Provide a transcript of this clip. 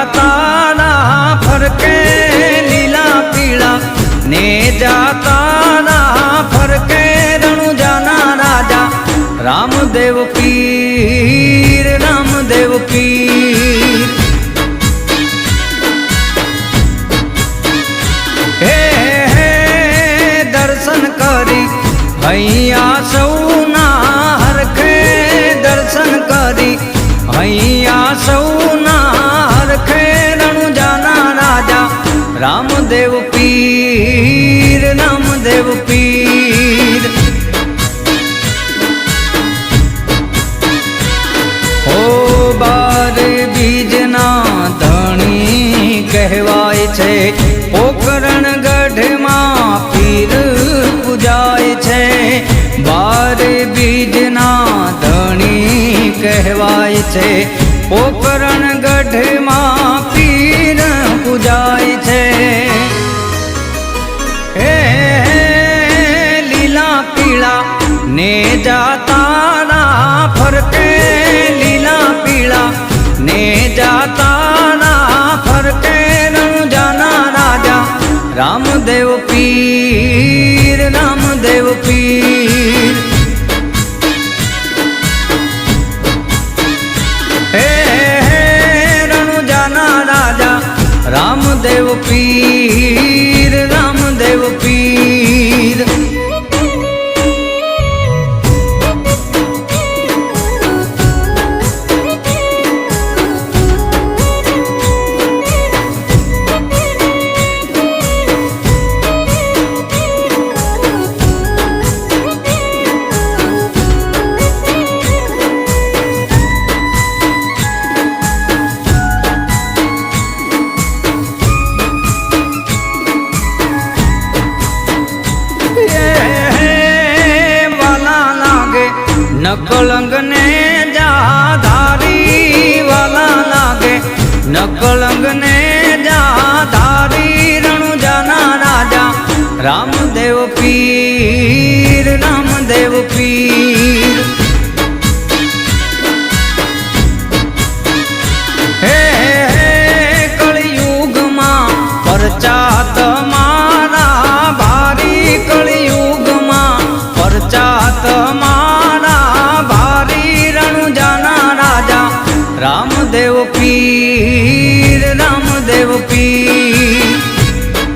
जाता फरके नीला पीला। ने जाता ना फरके रणु जाना राजा। राम देव पीर राम हे दर्शन करी। भैया सौ ना हरके दर्शन करी। भैया सौ રામદેવ પીર રામદેવ પીર. ઓ બાર બીજના ધણી કહેવાય છે, પોકરણ ગઢમાં પીર પૂજાય છે. બાર બીજના ધણી કહેવાય છે, પોકરણ પીળા ને જાતાના ફરકે લીલા પીળા, ને જાતાના ફરકે રણુજાના રાજા. રામદેવ પીર રામદેવ પીર. હે, રણુજાના રાજા, રામદેવ પીર. નકલંગ ને જાધારી વાલા લાગે. નકલંગ ને જાધારી રણુજાના રાજા. રામદેવ પીર રામદેવ પીર. હે કળિયુગમાં પરચાત મારા ભારી કળિયુગમાં પરચાત મારા રામદેવ પીર રામદેવ પીર.